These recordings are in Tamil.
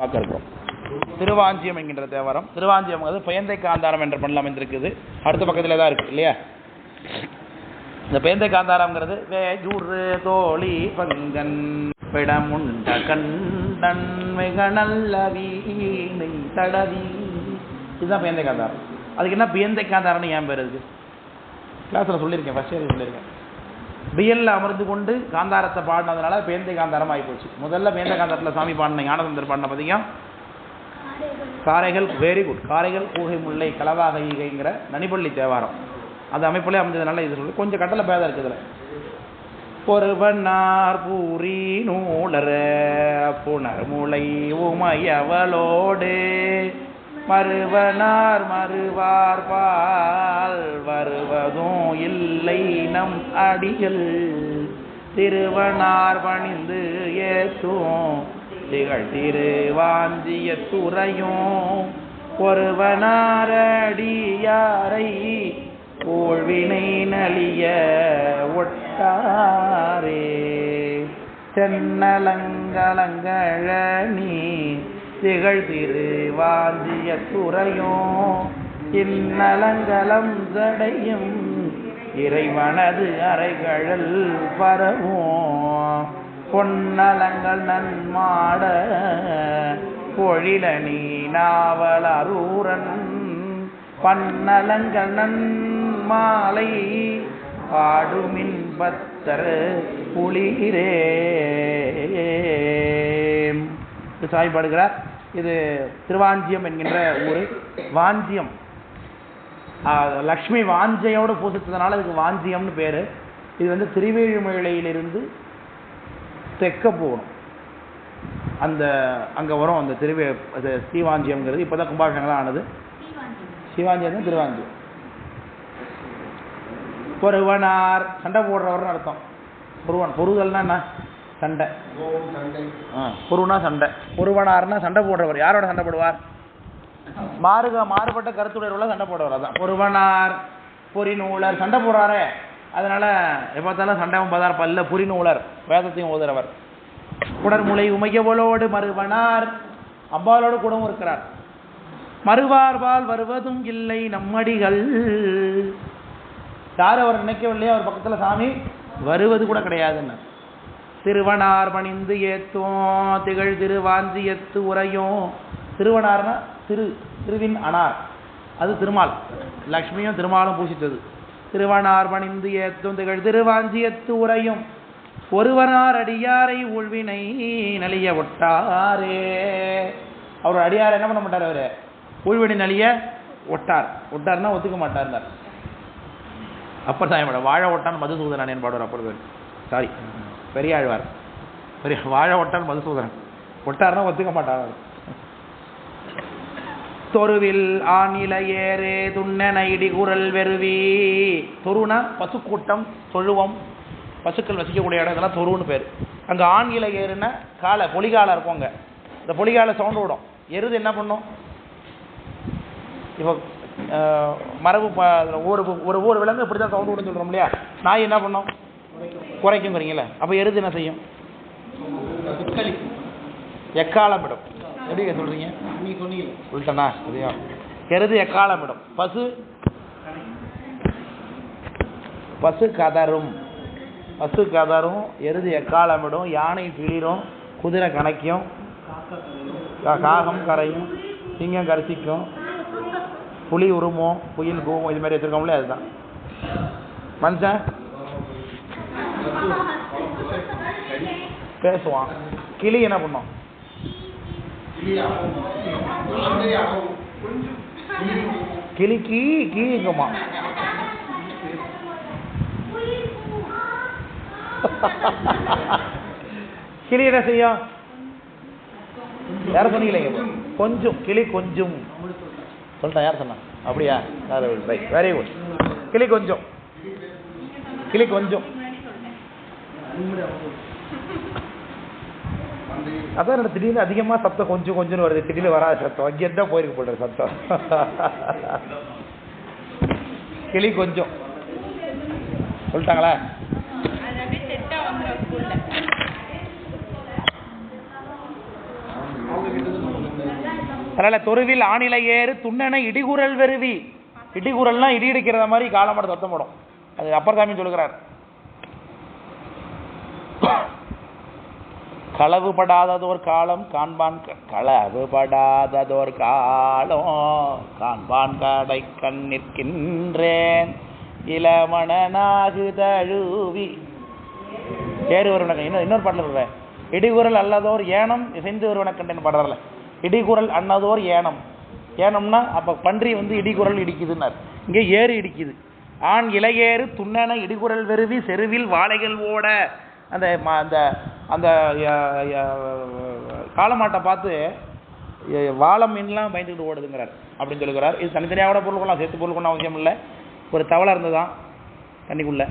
பார்க்க இருக்கிறோம் திருவாஞ்சியம் என்கின்ற தேவாரம். திருவாஞ்சியம் அது பயந்தை காந்தாரம் என்ற பண்ணல அமைந்திருக்குது. அடுத்த பக்கத்துல தான் இருக்கு இல்லையா? இந்த பேந்தை காந்தாரம்ங்கிறது வேஜூர் தோழி பங்கன் பிடமுண்ட கண்டன் மிக நல்ல வீணை தடவி. இதுதான் பேந்தை காந்தாரம். அதுக்கு என்ன பேந்தை காந்தாரம்னு ஏன் பேர் இருக்கு கிளாஸில் சொல்லியிருக்கேன் ஃபர்ஸ்ட் இயர் சொல்லியிருக்கேன். பிஎல்ல அமர்ந்து கொண்டு காந்தாரத்தை பாடினதுனால பேந்தை காந்தாரம் ஆகிப்போச்சு முதல்ல பேந்தை காந்தாரத்தில் சாமி பாடின ஞானதந்தர் பாடின பார்த்தீங்க காரைகள் வெரி குட் காரைகள் கூகை முல்லை கலவாக ஈகைங்கிற நனிப்பள்ளி தேவாரம். அது அமைப்பிலே அமைஞ்சதுனால இது சொல்லி கொஞ்சம் கட்டளை பேதம் இருக்குதுல இதில். பொறுவனார் பூரி நூலர புனர் முளை உமையவளோடு மறுவனார் மறுவார் பால் வருவதும் இல்லை நம் அடிகள். திருவனார் பணிந்து ஏத்தும் திகழ் திருவாஞ்சிய துறையும். ஒருவனாரடியாரை கோழ்வினை நலிய ஒட்டாரே. சென்னலங்கலங்கழனி திகழ் திருவாந்திய துறையும் இந்நலங்கலம் சடையும் இறைவனது அறைகழல் பரவும். பொன்னலங்கள் நன்மாட பொழிலணி நாவல் அரூரன் பன்னலங்கள் நன்மாலை பாடுமின் பத்தர் புளிரே சாய் பாடுகிறார். இது திருவாஞ்சியம் என்கின்ற ஊர். வாஞ்சியம். லக்ஷ்மி வாஞ்சையோடு பூசித்ததுனால இதுக்கு வாஞ்சியம்னு பேர். இது வந்து திருவேழுமலையிலிருந்து தெற்க போகணும். அந்த அங்கே வரும் அந்த திருவே அது ஸ்ரீவாஞ்சியம்ங்கிறது. இப்போ தான் கும்பாபிஷேகம்லாம் ஆனது. ஸ்ரீவாஞ்சியம் தான் திருவாஞ்சியம். பொருவனார் சண்டை போடுறவர்னு அர்த்தம். பொருவன் பொருதல்னா என்ன? சண்டை. பொருவனா சண்டை. பொருவனார்னா சண்டை போடுறவர். யாரோட சண்டை போடுவார்? மாறுக மாறுபட்ட கருத்துடையவர்கள சண்டை போடுவார் அதான். பொருவனார் பொறிநூலர் சண்டை போடுறாரே. அதனால எப்போ பார்த்தாலும் சண்டை பதார் பல்ல புரிநூலர் வேதத்தையும் ஓதுறவர். குடர்முலை உமையவளோடு மறுவனார். அம்பாலோடு கூடவும் இருக்கிறார். மறுவார்பால் வருவதும் இல்லை நம்மடிகள். யார் அவர் நினைக்கவில்லையோ அவர் பக்கத்தில் சாமி வருவது கூட கிடையாதுன்னு. திருவனார் பணிந்து ஏத்தோம் திகழ் திருவாஞ்சியத்து உரையும் திருவனார்னா திரு திருவின் அனார். அது திருமால். லக்ஷ்மியும் திருமாலும் பூசித்தது. திருவனார் பணிந்து ஏத்தும் திகழ் திருவாஞ்சியத்து உரையும் ஒருவனார் அடியாரை உள்வினை நலிய ஒட்டாரே. அவர் அடியார் என்ன பண்ண மாட்டார் அவரு? உள்வினை நலிய ஒட்டார். ஒட்டார்னா ஒத்துக்க மாட்டார் அப்பர் சாயமோட வாழ ஒட்டான் மதுசூதனன் பாடுவார் அப்பர் சாரி பெரியாழ்வார். பெரிய வாழ ஒட்டான் மதுசூதனன் ஒட்டார்னா ஒத்துக்க மாட்டார் தொருவில் ஆநில ஏரே துண்ணன இடி குரல் வெறுவி. தொருனா பசுக்கூட்டம் தொழுவம் பசுக்கள் வசிக்கக்கூடிய இடம் இதெல்லாம் தொருன்னு பேர். அங்கே ஆண்கில ஏறுனா காலை பொலிகாலை இருக்கும் அங்கே. இந்த பொலிகாலை சவுண்டு விடும் எருது என்ன பண்ணும்? இப்போ மரபு ஒரு ஒரு ஊர் விலங்கு இப்படி தான் சவுண்டு விடுன்னு சொல்கிறோம் இல்லையா? நாய் என்ன பண்ணும்? குறைக்குங்கிறீங்களே அப்போ எருது என்ன செய்யும்? எக்காலமிடும். எப்படி சொல்கிறீங்க நீ சொன்னீங்க சொல்லிட்டேனா சரியா? எருது எக்காலமிடும். பசு? பசு கதரும் பசு கதரும் எருது எக்காலமிடும் யானை பிளிரும் குதிரை கணக்கும் காகம் கரையும் சிங்கம் கரிசிக்கும் புலி உருமம் புயல் கூவம் இது மாதிரி வச்சுருக்கோம்ல அதுதான். மனுஷன் பேசுவான். கிளி என்ன பண்ணும்? கிளி கீ கீங்குமா கிளி என்ன செய்யும்? யார சொன்னீங்களே? கொஞ்சம். கிளி கொஞ்சம். சொல்லிட்டேன் யார் சொன்னா? அப்படியா? வெரி குட் கிளி கொஞ்சம். கிளி கொஞ்சம். அதான் எனக்கு திடீர்னு அதிகமாக சத்தம் கொஞ்சம் கொஞ்சம்னு வருது. திடீர்னு வராது சத்தம். அங்கே தான் போயிருக்கு போடுற சத்தம். கிளி கொஞ்சம். சொல்லிட்டாங்களா? அதனால தொருவில் ஆணிலை ஏறு துண்ணனை இடிகுரல் வெறுவி. இடிகுரல்னா இடி இடிக்கிறத மாதிரி காலமாட சத்தம் போடும். அது அப்பர்தாமி சொல்லுகிறார். களவுபடாததோர் காலம் காண்பான் களவுபடாததோர் காலம் காண்பான் கடை கண்ணிற்கின்றேன் இளமணனாகு தழுவி ஏறு ஒருவனக்கு இன்னொரு இன்னொரு பாட்டில் சொல்றேன். இடிகுரல் அல்லதோர் ஏனம் இசைந்து ஒருவனக்கு கண்டேன் பாடுறல இடிகுரல் அன்னதோர் ஏனம். ஏனம்னா அப்ப பன்றி வந்து இடிகுரல் இடிக்குதுன்னார். இங்கே ஏறு இடிக்குது. ஆண் இலையேறு துண்ணென இடிகுரல் வெறுவி செருவில் வாழைகள் ஓட. அந்த ம- அந்த அந்த காலமாட்டை பார்த்து வாழை மீன்லாம் பயந்துக்கிட்டு ஓடுதுங்கிறார். அப்படின்னு சொல்லுகிறார். இது தனித்தனியாக பொருள் கொள்ளலாம் சேர்த்து பொருள் கொள்ள அவசியம் இல்லை. ஒரு தவளை இருந்ததுதான் தண்ணிக்குள்ள.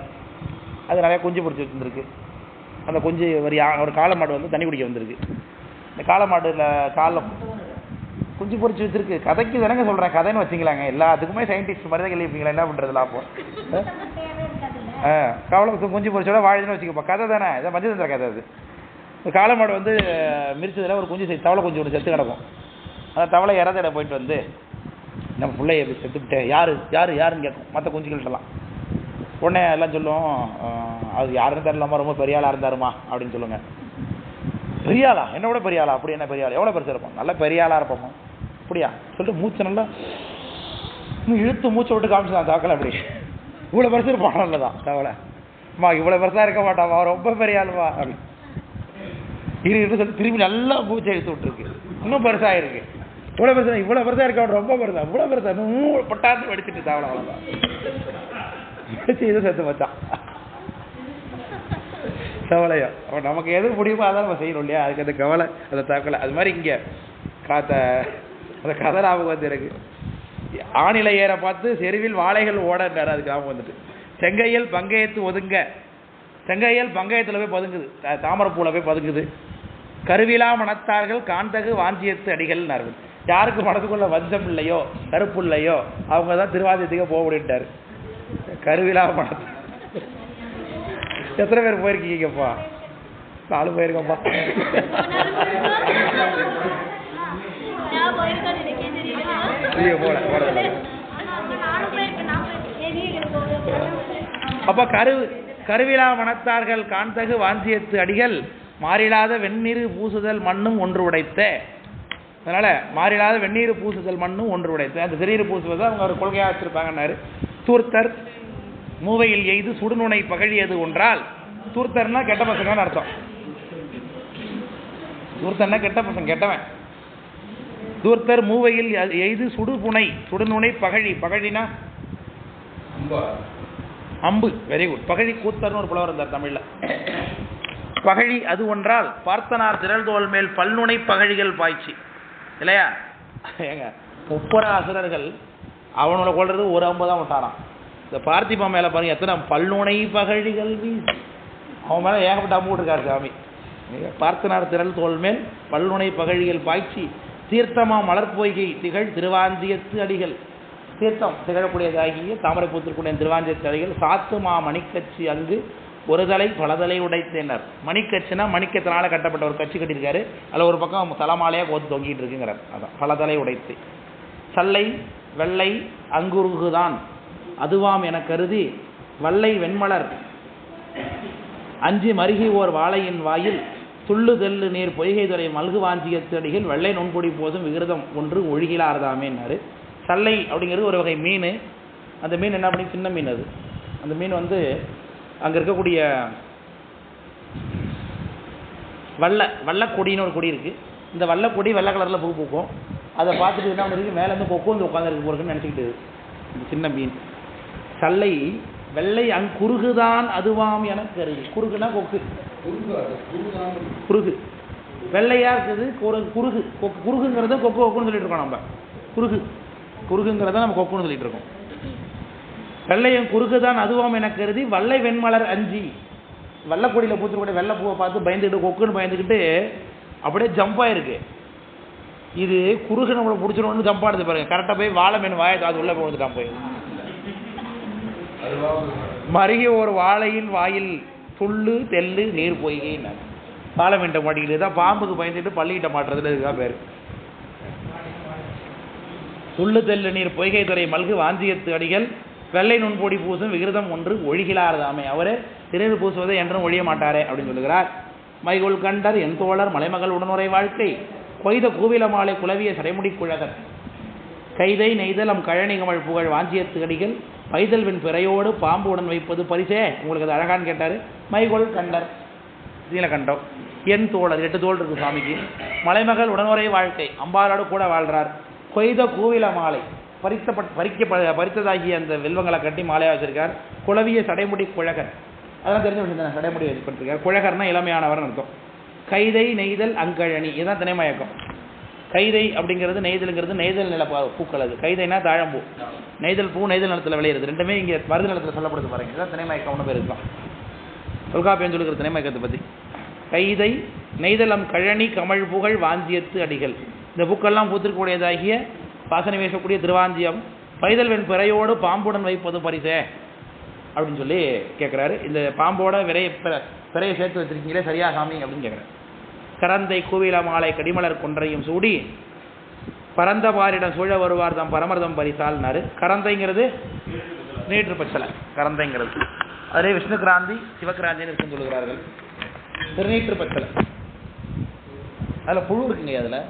அது நிறைய குஞ்சு பிடிச்சி வச்சுருந்துருக்கு. அந்த குஞ்சு ஒரு யா- ஒரு காளை மாடு வந்து தண்ணி குடிக்க வந்திருக்கு. இந்த காளை மாடுல காலம் குஞ்சு பொறிச்சு வச்சிருக்கு. கதைக்கு தானங்க சொல்கிறேன் கதைன்னு வச்சுக்கலாங்க எல்லாத்துக்குமே சயின்டிஸ்ட் மாதிரி தான் கேள்விப்பீங்களா என்ன பண்ணுறதுல அப்போ கவலை குஞ்சு பொறிச்சோட வாழுதுன்னு வச்சுக்கப்பா. கதை தானே? இதை மஞ்சள் கதை அது. இந்த காளை மாடு வந்து மிரிச்சதில் ஒரு குஞ்சு தவளை குஞ்சு ஒன்று செத்து கிடக்கும். அந்த தவளை இறந்தட போயிட்டு வந்து நம்ம பிள்ளைய இப்படி செத்துவிட்டேன் யார் யார் யாருன்னு கேட்கும். மற்ற குஞ்சுகள்கிட்டலாம் உடனே எல்லாம் சொல்லும் அது யாருன்னு தெரியலமா ரொம்ப பெரிய ஆளாக இருந்தாருமா அப்படின்னு சொல்லுங்க. பெரிய ஆளா? என்ன விட பெரிய ஆளா? அப்படி என்ன பெரிய ஆளா? எவ்வளோ பெருசாக இருப்போம் நல்ல பெரிய ஆளாக இருப்போமா அப்படியா? சொல்லிட்டு மூச்சு நல்லா இழுத்து மூச்சை விட்டு காமிச்சுதான் தாக்கல அப்படி. இவ்வளோ பெருசு இருப்பான் தான் தவளை. அம்மா இவ்வளோ பெருசா இருக்க மாட்டாமா ரொம்ப பெரிய ஆளுமா? அப்படி. இரு இரு சொல்லி. திரும்பி நல்லா பூச்சி இழுத்து விட்டுருக்கு. இன்னும் பெருசா இருக்கு இவ்வளோ பெருசா இவ்வளோ பெருசா இருக்க அவன் ரொம்ப பெருசா இவ்வளோ பெருசா. இன்னும் பட்டாந்து வெடிச்சிட்டு தவளை அவ்வளோதான் இது செத்து வச்சான். தவளையோ. அவன் நமக்கு எது முடியுமோ அதான் நம்ம செய்யணும் இல்லையா? அதுக்கு அந்த கவலை அந்த தக்கலை அது மாதிரி இங்கே காத்த அந்த கதை ஞாபகம் வந்து எனக்கு ஆணிலை ஏற பார்த்து செருவில் வாழைகள் ஓடன்றார் அதுக்கு ஞாபகம் வந்துட்டு. செங்கையில் பங்கயத்து ஒதுங்க. செங்கையல் பங்கயத்தில் போய் பதுங்குது. தாமரப்பூவில் போய் பதுங்குது. கருவிலா மனத்தார்கள் காந்தகு வாஞ்சியத்து அடிகள்னார்கள். யாருக்கு மனதுக்குள்ள வஞ்சம் இல்லையோ கருப்பு இல்லையோ அவங்க தான் திருவாதியத்துக்கு போக முடிட்டாரு கருவிலா மனத்து எத்தனை பேர் போயிருக்கீங்கப்பா? நாலு போயிருக்கோம்ப்பா நான் போயிருக்கேன் எனக்கே தெரியுமா நீங்க போல போல நானும் போயிருக்கேன் நான் போயிருக்கேன் அப்ப கரு கருவிழா மனத்தார்கள் காண்தகு வாஞ்சியத்து அடிகள் மாறிலாத வெந்நீர் பூசுதல் மண்ணும் ஒன்று உடைத்த. அதனால மாறிலாத வெந்நீர் பூசுதல் மண்ணும் ஒன்று உடைத்த. அந்த சிறீர் பூசுவதை அவங்க ஒரு கொள்கையா வச்சிருப்பாங்கன்னாரு. தூர்த்தர் மூவையில் எய்து சுடுநுனை பகழியது ஒன்றால். தூர்த்தர்னா கெட்ட பசங்கன்னு அர்த்தம். தூர்த்தர்னா கெட்ட பசங்க கெட்டவன். தூர்த்தர் மூவையில் எய்து சுடுபுனை சுடுநுனை பகழி பகழினா அம்பு. வெரி குட் பகழி கூத்தர்னு ஒரு புலவர் இருந்தார் தமிழ்ல. பகழி அது ஒன்றால் பார்த்தனார் திரள் தோல் மேல் பல்நுனை பகழிகள் பாய்ச்சி. இல்லையா? ஏங்க முப்பர அசுரர்கள் அவனோட கொள்றது ஒரு அம்பு தான் விட்டாராம். இந்த பார்த்திபா மேல பாருங்க எத்தனை பல்நுனை பகழிகள் வீசி. அவன் மேல ஏகப்பட்ட அம்பு விட்டுருக்காரு சாமி. பார்த்தனார் திரள் தோல் மேல் பல்நுனை பகழிகள் பாய்ச்சி தீர்த்தமா மலர்பொய்கை திகழ் திருவாஞ்சியத்து அடிகள். தீர்த்தம் திகழக்கூடியதாகிய தாமரை பூத்திற்குடைய திருவாஞ்சியத்து அடிகள். சாத்துமா மணிக்கட்சி அங்கு ஒரு தலை பலதலை உடைத்தனர். மணிக்கட்சினா மணிக்கத்தினால கட்டப்பட்ட ஒரு கட்சி கட்டியிருக்காரு. அதில் ஒரு பக்கம் தலைமாலையாக கோத்து தொங்கிட்டு இருக்குங்கிறார். அதான் பலதலை உடைத்து. சல்லை வெள்ளை அங்குருகுதான். அதுவாம் என கருதி வல்லை வெண்மலர். அஞ்சு மருகி ஓர் வாழையின் வாயில் துள்ளு தெல்லு நீர் பொய்கை துறை மல்கு வாஞ்சியத்து வெள்ளை நுண்பொடி போதும் விகிருதம் ஒன்று ஒழுகிலாரதாமேன்னாரு சல்லை அப்படிங்கிறது ஒரு வகை மீன். அந்த மீன் என்ன பண்ணி சின்ன மீன் அது. அந்த மீன் வந்து அங்கே இருக்கக்கூடிய வல்ல வல்லக்கொடின்னு ஒரு கொடி இருக்குது இந்த வல்லக்கொடி வெள்ளை கலரில் பூ பூக்கும். அதை பார்த்துட்டு என்ன பண்ணிருக்கு மேலேருந்து கொக்கு வந்து உட்காந்துருக்கு போகிறதுன்னு நினச்சிக்கிட்டு இந்த சின்ன மீன். சல்லை வெள்ளை அங் குறுகுதான் அதுவாம் என கருது. குறுகுனா கொக்கு. குறுகு. வெள்ளையா இருக்குது குறு குறுகு. கொக்கு குறுகுங்கிறத கொக்கு கொக்குன்னு சொல்லிட்டு இருக்கோம் நம்ம. குறுகு. குறுகுங்கிறத நம்ம கொக்குன்னு சொல்லிட்டு இருக்கோம். வெள்ளையும் குறுகுதான் அதுவாம் என கருதி வெள்ளை வெண்மலர் அஞ்சி. வெள்ளக்கொடியில் பூத்துக்கூடிய வெள்ளை பூவை பார்த்து பயந்துக்கிட்டு கொக்குன்னு பயந்துக்கிட்டு அப்படியே ஜம்ப் ஆயிருக்கு. இது குறுகு நம்மளை பிடிச்சிடணும்னு ஜம்ப் ஆடுது பாருங்க. கரெக்டாக போய் வாழை மீன் வாயை அது உள்ளே போந்துட்டான் போய் மருகிய ஒரு வாழையின் வாயில் துள்ளு தெல்லு நீர் பொய்கைன்னு வாழை மீன்ட்ட மாட்டிக்கிட்டு தான் பாம்புக்கு பயந்துட்டு பள்ளியிட்ட மாட்டுறதுல இதுதான் பேர். துள்ளு தெல்லு நீர் பொய்கை துறை மல்கு வாஞ்சியத்து அடிகள் வெள்ளை நுண்பொடி பூசும் விகிருதம் ஒன்று ஒழிகிலாரதாமே அவர் திருநீர் பூசுவதை என்றும் ஒழிய மாட்டாரே அப்படின்னு சொல்லுகிறார். மைகுள் கண்டர் என் தோழர் மலைமகள் உடனுரை வாழ்க்கை கொய்த கூவில மாலை குலவிய சடைமுடி குழகர். கைதை நெய்தலம் கழனி கமழ் புகழ் வாஞ்சியத்து அடிகள் பைதல்வின் பிறையோடு பாம்பு உடன் வைப்பது பரிசே? உங்களுக்கு அது அழகான்னு கேட்டார். மைகோல் கண்டர். நீலகண்டம். என் தோழர் எட்டு தோல் இருக்கு சுவாமிக்கு. மலைமகள் உடனுறை வாழ்க்கை. அம்பாலோடு கூட வாழ்கிறார் கொய்த கூவில மாலை. பறித்தப்பட் பறிக்க பறித்ததாகிய அந்த வெல்வங்களை கட்டி மாலையாக வச்சிருக்கார். குளவிய சடைமுடி குழகர். அதெல்லாம் தெரிஞ்ச விஷயம் தானே. சடைமுடி ஏற்படுத்திருக்கார் குழகர்னா இளமையானவர்னு அர்த்தம். கைதை நெய்தல் அங்கழனி. இதுதான் தினைமயக்கம் கைதை அப்படிங்கிறது நெய்தல்ங்கிறது நெய்தல் நில பூக்கள் அது. கைதைனா தாழம்பூ. நெய்தல் பூ நெய்தல் நிலத்தில் விளையிறது. ரெண்டுமே இங்கே மருது நிலத்தில் சொல்லப்படுது பாருங்க. இதுதான் ஒன்று பேர் இருக்கான். தொல்காப்பியம் சொல்லுகிற தினைமயக்கத்தை பற்றி கைதை நெய்தலம் கழனி கமல் புகழ் வாஞ்சியத்து அடிகள். இந்த பூக்கள்லாம் பூத்திருக்கக்கூடியதாகிய பாசனை வீசக்கூடிய திருவாஞ்சியம். பைதல் வெண் பிறையோடு பாம்புடன் வைப்பது பரிசே. அப்படின்னு சொல்லி கேட்குறாரு இந்த பாம்போட விரைய பிற- பிறையை சேர்த்து வச்சிருக்கீங்களே சரியா சாமி அப்படின்னு கேட்குறாரு கரந்தை கூவில மாலை கடிமலர் கொன்றையும் சூடி பரந்த பாரிடம் சூழ வருவார் தம் பரமர்தம் பரிசால்னாரு. கரந்தைங்கிறது நீற்று பச்சலை. கரந்தைங்கிறது. அதே விஷ்ணு கிராந்தி சிவகிராந்தின்னு சொல்லுகிறார்கள். திருநீற்று பச்சலை. அதில் புழு இருக்குங்க அதில்.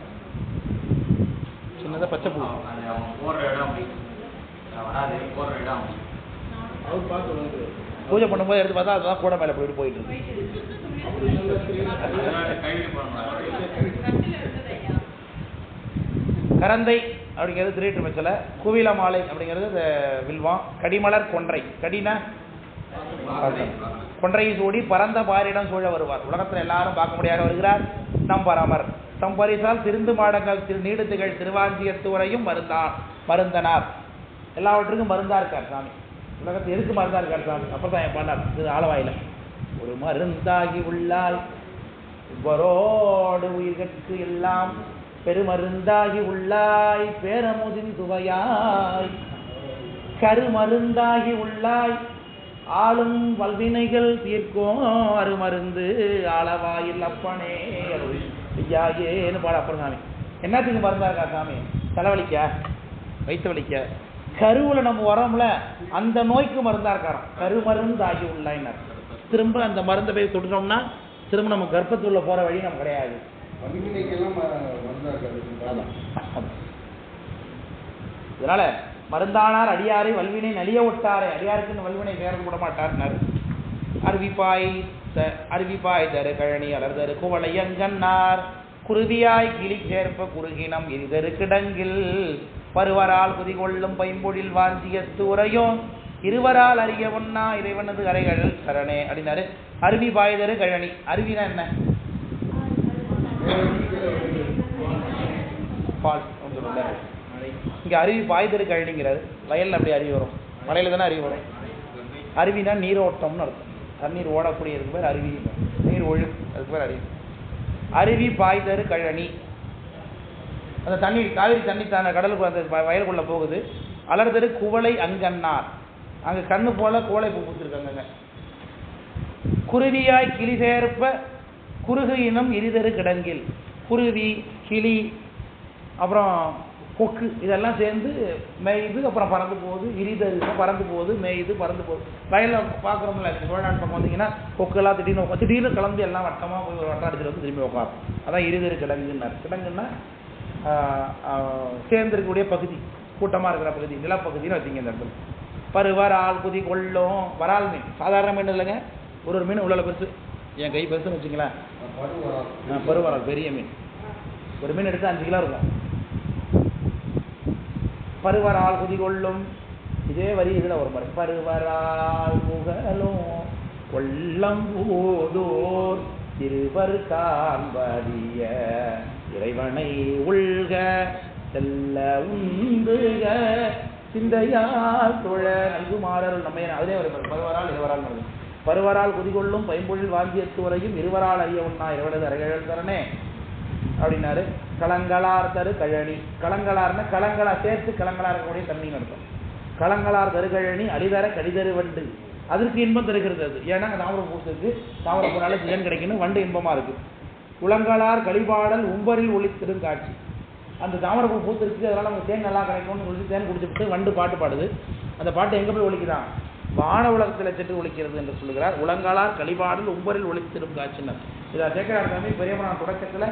சின்னதாக பச்சை புழு. போடுற இடம் அப்படி. பூஜை பண்ணும்போது எடுத்து பார்த்தா அதுதான் கூட மேலே போயிட்டு போயிட்டு இருக்கு. கரந்தை அப்படிங்கிறது திருட்டு பச்சலை குவில மாலை அப்படிங்கிறது இந்த கடிமலர் கொன்றை. கடினா? கொன்றையை சூடி பரந்த பாரிடம் சூழ வருவார். உலகத்தில் எல்லாரும் பார்க்க முடியாத வருகிறார். நம் பரமர். தம் பரிசால் திருந்து மாடங்கள் திரு நீடுத்துகள் திருவாஞ்சியத்து வரையும் மருந்தான் மருந்தனார். எல்லாவற்றுக்கும் மருந்தா இருக்கார் சாமி. உலகத்தை எதுக்கு மருந்தா இருக்கார் அப்புறம் தான் என் பண்ணார் இது ஆளவாயில ஒரு மருந்தாகி உள்ளாய் இவ்வரோடு உயிர்கட்கு எல்லாம் பெருமருந்தாகி உள்ளாய் பேரமுதின் துவையாய். கருமருந்தாகி உள்ளாய் ஆளும் வல்வினைகள் தீர்க்கும் அருமருந்து ஆளவாயில் அப்பனே. ஐயாயேன்னு பாட அப்புறம் சாமி. என்னத்துக்கு மருந்தா இருக்கா சாமி? தலைவலிக்க? வயிற்று வலிக்க? கருவுல நம்ம வரோம்ல அந்த நோய்க்கு மருந்தா இருக்காராம் கருமருந்தாகி உள்ளாயினார். திரும்ப அந்த மருந்தை போய் தொட்டுட்டோம்னா திரும்ப நம்ம கர்ப்பத்துள்ள போற வழி நம்ம கிடையாது. இதனால மருந்தானார் அடியாரை வல்வினை நலிய விட்டாரே. அடியாருக்கு வல்வினை நேரம் விட மாட்டார்னார். அருவிப்பாய் த- அருவிப்பாய் தரு கழனி அலர்தரு குவளையங்கன்னார் குருதியாய் கிளி சேர்ப்ப குறுகினம் எரிதரு கிடங்கில். பருவரால் குதிகொள்ளும் பைம்பொழில் வாஞ்சியத்து உரையும் இருவரால் அறிய ஒன்னா இறைவனது அறைகழல் சரணே அப்படின்னாரு. அருவி பாய்தரு கழனி. அருவினா என்ன? பால் இங்க அருவி பாய்தரு கழனிங்கிறாரு. வயல்ல அப்படி அருவி வரும். மலையில தானே அருவி வரும். அருவினா நீரோட்டம்னு அர்த்தம். தண்ணீர் ஓடக்கூடியதுக்கு பேர் அருவி. நீர் ஒழு. அதுக்கு பேர் அருவி. அருவி பாய்தரு கழனி. அந்த தண்ணீர் காவிரி தண்ணி தான கடலுக்கு அந்த வயலுக்குள்ளே வயலுக்குள்ள போகுது. அலர்தரு குவளை அங்கன்னார் அங்க கண்ணு போல குவளை பூ பூத்திருக்காங்க குருவியாய் கிளி சேர்ப்ப குறுகு இனம் இருதரு கிடங்கில். குருவி கிளி அப்புறம் கொக்கு இதெல்லாம் சேர்ந்து மேயுது அப்புறம் பறந்து போகுது. இரிதரு பறந்து போகுது மேயுது பறந்து போகுது. வயலில் பார்க்குறோம்ல சோழநாடு பக்கம் வந்தீங்கன்னா கொக்கெல்லாம் திடீர்னு திடீர்னு கலந்து எல்லாம் வட்டமாக போய் ஒரு வட்டம் அடிச்சுட்டு வந்து திரும்பி உட்காரும் அதான் இருதரு கிடங்குன்னார். கிடங்குன்னா சேர்ந்திருக்கக்கூடிய பகுதி கூட்டமாக இருக்கிற பகுதி நிலப்பகுதின்னு வச்சுங்க இந்த இடத்துல. பருவர் ஆள் குதி கொள்ளும் வரால் மீன். சாதாரண மீன் இல்லைங்க. ஒரு ஒரு மீன் உள்ள பெருசு. என் கை பெருசுன்னு வச்சுங்களேன். பருவரால் பெரிய மீன். ஒரு மீன் எடுத்து அஞ்சு கிலோ இருக்கும். பருவரால் குதி கொள்ளும். இதே வரி இதுல ஒரு மாதிரி பருவரால் முகலும் கொல்லம் போதோர் திருவர் காண்பறிய இறைவனை உள்க செல்ல உந்துக சிந்தையால் தொழ. நல்குமாறல் நம்மை அதே ஒரு பருவரால் இருவரால் பருவரால் குதிகொள்ளும் பைம்பொழில் வாங்கியத்துவரையும் இருவரால் அறிய உண்ணா. இருவரது அரைகழல் தரனே அப்படின்னாரு. கலங்களார் தரு கழனி. கலங்களார்னா கலங்களா சேர்த்து கலங்களா இருக்கக்கூடிய தண்ணின்னு அர்த்தம். கலங்களார் தரு கழனி அடிதர கடிதரு வண்டு. அதற்கு இன்பம் தருகிறது அது. ஏன்னா தாமரை பூசுக்கு தாமரை பூனால ஜீவன் கிடைக்கணும். வண்டு இன்பமா இருக்கு. உலங்களார் கழிபாடல் உம்பரில் ஒளித்திடும் காட்சி. அந்த தாமரப்பூ பூத்திருக்கு அதனால நமக்கு தேன் நல்லா கிடைக்கும்னு சொல்லி தேன் குடிச்சுட்டு வண்டு பாட்டு பாடுது. அந்த பாட்டு எங்க போய் ஒழிக்கிறான் வான உலகத்தில் சென்று ஒழிக்கிறது என்று சொல்லுகிறார். உலங்காளார் கழிபாடல் உம்பரில் ஒழித்திடும் காட்சினர் இதை சேக்கரார் சாமி பெரியமரான் தொடக்கத்துல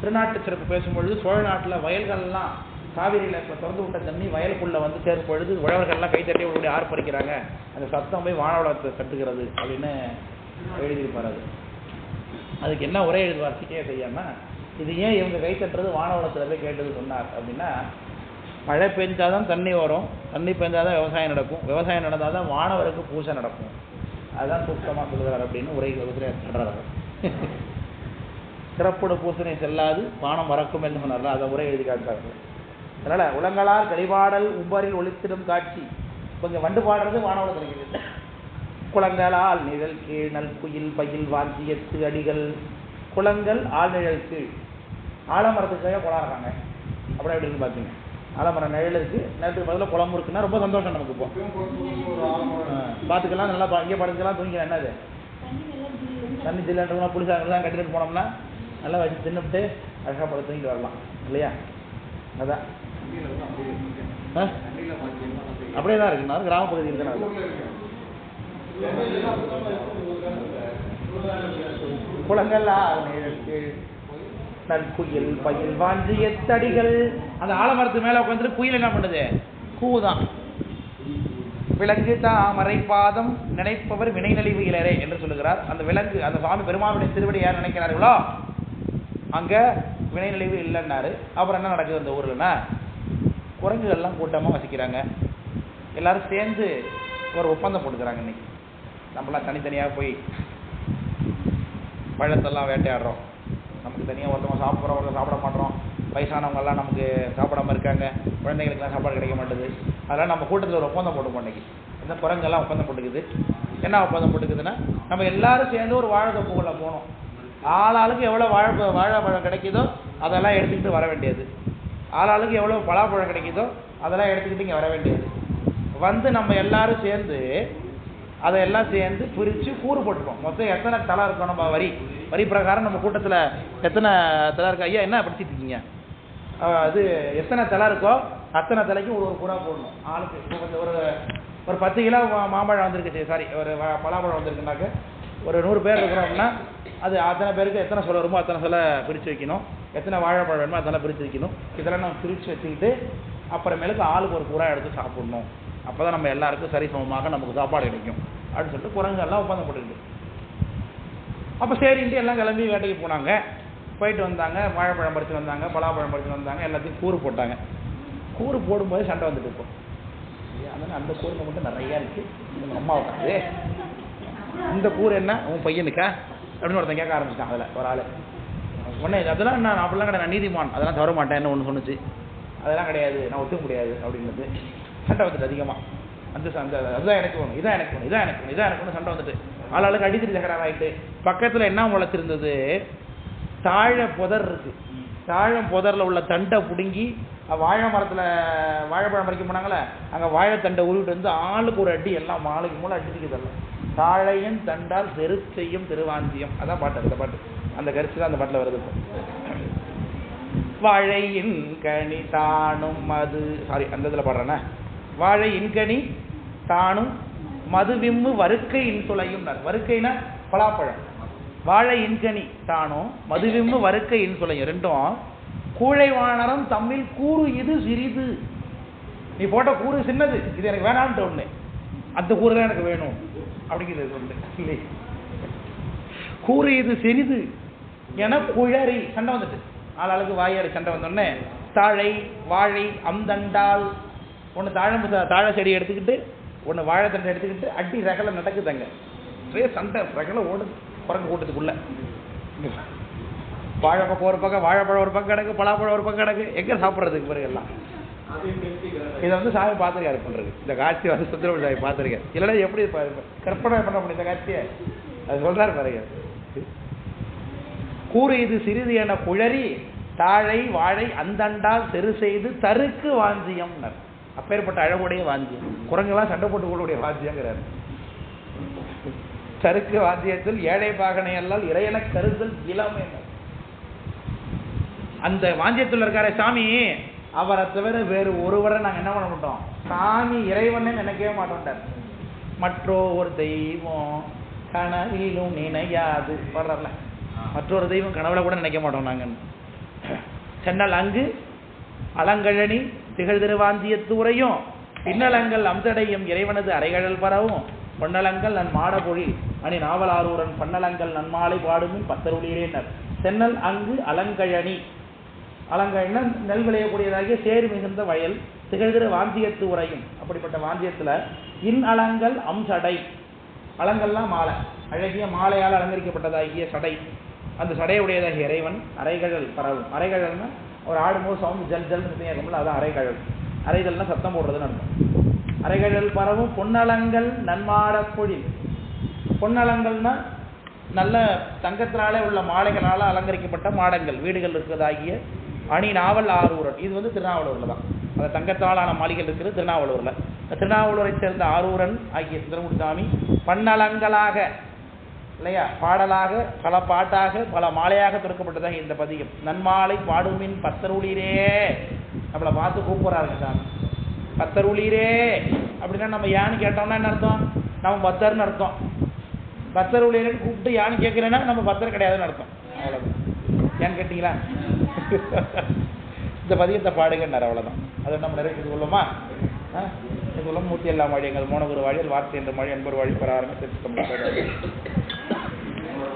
திருநாட்டு சிறப்பு பேசும்பொழுது சோழ நாட்டுல வயல்கள்லாம் காவிரியில இப்போ திறந்து விட்ட தண்ணி வயலுக்குள்ள வந்து சேர்க்கும் பொழுது உழவர்கள்லாம் கைத்தட்டி உங்களுடைய ஆர்ப்பரிக்கிறாங்க. அந்த சத்தம் போய் வான உலகத்தை தட்டுகிறது அப்படின்னு எழுதியிருப்பார் அது. அதுக்கு என்ன ஒரே எழுது வார்த்தைக்கே செய்யாம இது ஏன் இவங்க கைத்தட்டுறது வானவளத்தில் போய் கேட்டது சொன்னார் அப்படின்னா மழை பெஞ்சாதான் தண்ணி வரும் தண்ணி பெஞ்சாதான் விவசாயம் நடக்கும் விவசாயம் நடந்தால் தான் வானவருக்கு பூஜை நடக்கும். அதுதான் சூக்ஷமாக சொல்கிறார் அப்படின்னு உரை உரை சிறப்புட பூசனை செல்லாது வானம் மறக்கும் என்று சொன்னார் அதை உரை எழுதி காட்டுறாங்க அதனால உலங்களால் கழிவாடல் உம்பரில் ஒளித்திடும் காட்சி. கொஞ்சம் வண்டு பாடுறது வானவளத்தில் கேட்டு குளங்களால் நிழல் கீழ்நல் குயில் பயில் வாஞ்சியத்து அடிகள். குளங்கள் ஆழ்நிழல் கீழ். ஆலமரத்துக்காக குளம் இருக்காங்க. அப்புறம் எப்படி பார்த்தீங்க ஆலமரம் நிழல் இருக்கு. நேரத்துக்கு பதிலாக குளம் இருக்குன்னா ரொம்ப சந்தோஷம் நமக்கு இப்போ. ஆலமரம் பார்த்துக்கலாம் நல்லா பா- இங்கே படுத்துக்கலாம் தூங்கிக்கலாம். என்னது? தண்ணி ஜில்லுன்றவங்க புளிசாங்கெல்லாம் கட்டிட்டு போனோம்னா நல்லா வச்சு தின்னுட்டு அழகாக படுத்து தூங்கிட்டு வரலாம். இல்லையா? அதான். அப்படியே தான் இருக்குன்னா கிராம பகுதியில் தானே இருக்கும். குளங்கள்லாம் நற்குயில் பயில் வாஞ்சிய எத்தடிகள் அந்த ஆலமரத்து மேல உட்காந்துட்டு குயில் என்ன பண்ணுது? கூதான். விலங்கு தாமரை பாதம் நினைப்பவர் வினைநலிவு இளரே என்று சொல்லுகிறார். அந்த விலங்கு அந்த சுவாமி பெருமானுடைய திருவடி யார் நினைக்கிறார்களோ அங்க வினைநலிவு இல்லைன்னாரு. அப்புறம் என்ன நடக்குது அந்த ஊர்லன்னா குரங்குகள்லாம் கூட்டமா வசிக்கிறாங்க. எல்லாரும் சேர்ந்து ஒரு ஒப்பந்தம் போட்டுக்கிறாங்க இன்னைக்கு. நம்மளாம் தனித்தனியாக போய் பழத்தெல்லாம் வேட்டையாடுறோம். நமக்கு தனியாக ஒருத்தவங்க சாப்பிட்றோம் ஒருத்தர் சாப்பிட மாட்டோம். வயசானவங்கெல்லாம் நமக்கு சாப்பிடாம இருக்காங்க. குழந்தைங்களுக்குலாம் சாப்பாடு கிடைக்க மாட்டேது அதெல்லாம் நம்ம கூட்டத்தில் ஒரு ஒப்பந்தம் போட்டுப்போம் இன்னைக்கு இந்த குரங்கெல்லாம் ஒப்பந்தம் போட்டுக்குது? என்ன ஒப்பந்தம் போட்டுக்குதுன்னா நம்ம எல்லாரும் சேர்ந்து ஒரு வாழை போகணும். ஆளாளுக்கு எவ்வளோ வாழை வாழைப்பழம் கிடைக்குதோ அதெல்லாம் எடுத்துக்கிட்டு வர வேண்டியது. ஆளாளுக்கு எவ்வளோ பலாப்பழம் கிடைக்குதோ அதெல்லாம் எடுத்துக்கிட்டு இங்கே வர வேண்டியது. வந்து நம்ம எல்லாரும் சேர்ந்து அதை எல்லாம் சேர்ந்து பிரித்து கூறு போட்டுப்போம். மொத்தம் எத்தனை தலை இருக்கும் நம்ம வரி? வரி பிரகாரம் நம்ம கூட்டத்தில் எத்தனை தலை இருக்கா? ஐயா என்ன படிச்சிட்டு இருக்கீங்க? அது எத்தனை தலை இருக்கோ அத்தனை தலைக்கும் ஒரு ஒரு கூறா போடணும். ஆளுக்கு இப்போ கொஞ்சம் ஒரு ஒரு பத்து கிலோ மாம்பழம் வந்திருக்கு சாரி ஒரு பலாப்பழம் வந்திருக்குனாக்க ஒரு நூறு பேர் இருக்கிறோம்னா அது அத்தனை பேருக்கு எத்தனை சொல்ல வருமோ அத்தனை சொல்ல பிரித்து வைக்கணும். எத்தனை வாழைப்பழம் வேணுமோ அதெல்லாம் பிரித்து வைக்கணும். இதெல்லாம் நம்ம பிரித்து வச்சுக்கிட்டு அப்புறமேலுக்கு ஆளுக்கு ஒரு பூரா எடுத்து சாப்பிடணும். அப்போ தான் நம்ம எல்லாருக்கும் சரி சமமாக நமக்கு சாப்பாடு கிடைக்கும். அப்படின்னு சொல்லிட்டு குரங்கு எல்லாம் ஒப்பந்தம் போட்டுக்கிட்டு அப்போ சரின்ட்டு எல்லாம் கிளம்பி வேட்டைக்கு போனாங்க. போயிட்டு வந்தாங்க வாழைப்பழம் பறித்து வந்தாங்க பலாப்பழம் பறித்து வந்தாங்க எல்லாத்தையும் கூறு போட்டாங்க. கூறு போடும்போது சண்டை வந்துட்டு இருக்கும் அந்த கூறுங்க மட்டும் நிறையா இருக்குது எங்கள் அம்மா உட்காந்து இந்த கூறு என்ன? உன் பையனுக்கா? அப்படின்னு ஒருத்தன் கேட்க ஆரம்பிச்சிட்டான் அதில் ஒரு ஆள். உடனே அதெல்லாம் நான் அப்படிலாம் கிடையாது நான் நீதிமான். அதெல்லாம் தவற என்ன ஒன்று சொன்னிச்சு. அதெல்லாம் கிடையாது நான் ஒத்துக்க முடியாது அப்படின்னுது. சண்டை வந்துட்டு அதிகமாக அந்த அந்த அதுதான் எனக்கு வேணும். இதான் எனக்கு வேணும். இதான் எனக்கு வேணும். இதான் எனக்கு வேணும். சண்டை வந்துட்டு. ஆளாளுக்கு அடித்துட்டு தகராறு ஆகிட்டு பக்கத்தில் என்ன முளைச்சிருந்தது? தாழ புதர் இருக்கு. தாழம் புதரில் உள்ள தண்டை பிடுங்கி வாழை மரத்தில் வாழைப்பழம் பறிக்க போனாங்களே அங்கே வாழைத்தண்டை உருவிட்டு வந்து ஆளுக்கு ஒரு அடி எல்லாம் மாலைக்கு மூலம் அடிச்சுக்குதெல்லாம் தாழையும் தண்டால் செருச்செய்யும் திருவாஞ்சியம் அதான் பாட்டு அந்த பாட்டு. அந்த கருத்து தான் அந்த பாட்டில் வருது வாழையின் கனி தானும் மது சாரி அந்த இதில் பாடுறேன்னா வாழை இன்கனி தானும் மது விம்மு வருக்கை இன்சுளையும் வருக்கைனா பலாப்பழம். வாழை இன்கனி தானும் மதுவிம்மு வருக்கை இன்சுளையும் ரெண்டும் கூழை வாணரம் தம்மில் கூறு இது சிறிது. நீ போட்ட கூறு சின்னது. இது எனக்கு வேணான்ட்டு ஒண்ணு. அந்த கூறு தான் எனக்கு வேணும். அப்படிங்கிறது ஒண்ணு இல்லை கூறு இது சிறிது என குழறி. சண்டை வந்துட்டு. ஆளாளுக்கு வாயாடி சண்டை வந்தோடனே தாழை வாழை அந்தண்டால் ஒன்று தாழம்பு தாழை செடி எடுத்துக்கிட்டு ஒன்று வாழைத்தண்டை எடுத்துக்கிட்டு அடி ரகலை நடக்குதுங்க. ஒரே சண்டை ரகலை ஓடு குரங்கு கூட்டத்துக்குள்ள. வாழை பக்கம் ஒரு பக்கம் வாழைப்பழம் ஒரு பக்கம் கிடக்கு பலாப்பழம் ஒரு பக்கம் கிடக்கு. எங்கே சாப்பிட்றதுக்கு பிறகு எல்லாம்? இதை வந்து சாமி பார்த்துருக்காரு பண்ணுறது இந்த காட்சி வந்து சுந்தரமணி சாமி பார்த்துருக்காரு இல்லைன்னா எப்படி கற்பனை பண்ண முடியும் இந்த காட்சியை? அது சொல்றாரு பாருங்க. கூறு இது சிறிது என குழறி தாழை வாழை அந்தண்டால் தெரு செய்து தருக்கு வாஞ்சியம் அப்பேற்பட்ட அழகுடைய வாஞ்சியம் குரங்கெல்லாம் சண்டை போட்டு வாத்தியங்கிறார். வாஞ்சியங்கிறார் சருக்கு வாத்தியத்தில் ஏழை பாகனை அல்லால் இறையன கருதல் இளமை அந்த வாஞ்சியத்தில் இருக்காரு சாமி அவரை தவிர வேறு ஒருவரை நாங்க என்ன பண்ண மாட்டோம்? சாமி இறைவனே நினைக்கவே மாட்டோம்ட்டார். மற்றொரு தெய்வம் கனவிலும் நினையாது. வர்றல மற்றொரு தெய்வம் கனவுல கூட நினைக்க மாட்டோம் நாங்க சென்னல் அங்கு அலங்கழனி திகழ் திருவாந்தியத்தூரையும் பின்னலங்கள் அம்சடையும் இறைவனது அரைகழல் பரவும். பொன்னலங்கள் நன் மாடபொழி அணி நாவலாரூரன் பன்னலங்கள் நன்மாலை பாடுமும் பத்தருளியினர் சென்னல் அங்கு அலங்கழனி. அலங்கழன நெல் விளையக்கூடியதாகிய சேர் மிகுந்த வயல் திகழ்கிற வாந்தியத்து உரையும் அப்படிப்பட்ட வாந்தியத்துல இன் அலங்கள் அம்சடை. அலங்கள்லாம் மாலை. அழகிய மாலையால் அலங்கரிக்கப்பட்டதாகிய சடை. அந்த சடையுடையதாகிய இறைவன் அரைகழல் பரவும். அரைகழல்னா ஒரு ஆடும்போது சவுண்ட் ஜல் ஜல் இருக்கும்ல அதான் அரைகழல் அரைகள்லாம் சத்தம் போடுறதுன்னு அர்த்தம். அரைகழல் பரவும் பொன்னலங்கள் நன்மாட பொழில். பொன்னலங்கள்னா நல்ல தங்கத்தினாலே உள்ள மாலைகளால் அலங்கரிக்கப்பட்ட மாடங்கள். வீடுகள் இருக்கிறதாகிய அணி நாவல் ஆரூரன். இது வந்து திருநாவலூரில் தான். அந்த தங்கத்தாலான மாளிகைகள் இருக்கிறது திருநாவலூரில். திருநாவலூரை சேர்ந்த ஆரூரன் ஆகிய சுந்தரமுடிசாமி பன்னலங்களாக இல்லையா? பாடலாக பல பாட்டாக பல மாலையாக திறக்கப்பட்டதாக இந்த பதிகம். நன்மாலை பாடுமின் பத்தருளீரே. நம்மளை பார்த்து கூப்பிடுறாருங்க சாமி. பத்தருளீரே. அப்படின்னா நம்ம யான்னு கேட்டோம்னா என்ன அர்த்தம்? நம்ம பத்தர்னு அர்த்தம். பத்தர் ஊழியர்னு கூப்பிட்டு யான்னு கேட்குறேன்னா நம்ம பத்தர் கிடையாதுன்னு அர்த்தம். அவ்வளோதான் ஏன்னு கேட்டிங்களா? இந்த பதியத்தை பாடுங்கன்னார் அவ்வளோதான் அதை நம்ம நிறைய இது கொள்ளுமா ஆ? இது மூத்தி எல்லா மொழியங்கள் மோனகுரு வாழியல் வார்த்தை என்ற மொழி அன்பர் வழி பெறாருங்க தமிழ்